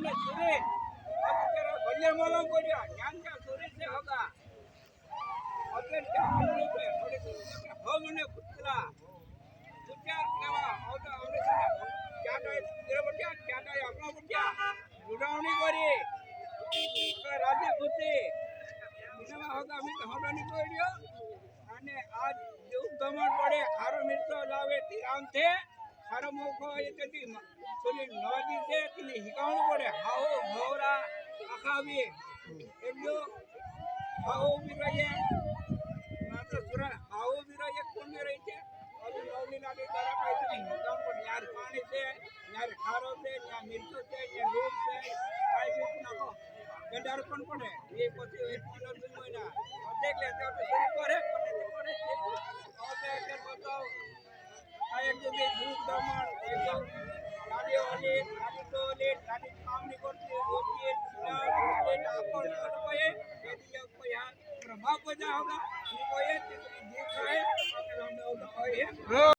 અને સુરે અત્યારે ભલે મોલો બોલ્યા જ્ઞાન કા સુરે છે હગા. હગા, અમે તો હમણે નીકળ્યો. અને આજ જેવું દમણ પડે. ખારો મિત્ર લાવે તિરામ છે. ખારો મોકો એ તેથી સોલી નવાજી છે તેને હિકાવણું પડે. હાઓ, મોરા આખાવી એટલો હાવો ઊભી રહીએ. માત્ર સુરા હાઓ રહીએ કોણ રહી છે. અને નવલી લાગે તારા પાસે હિકાવણ પણ યાર પાણી છે યાર ખારો છે યાર મિર્ચો છે યાર લોટ છે, કાઈ બી નાખો. ગંડાર પણ પડે. એ પછી એક પંદર વીસ મહિના. અધેક લે તો આપણે શરૂ કરે પણ એ કરે છે હવે એટલે બતાવ આ એક જગ્યાએ દૂધ દમણ એકદમ ગાડીઓ ઓલી ગાડી તો ઓલી ગાડી કામ નહીં કરતી ઓછી સિલાર આખો કોઈ એ કોઈ હા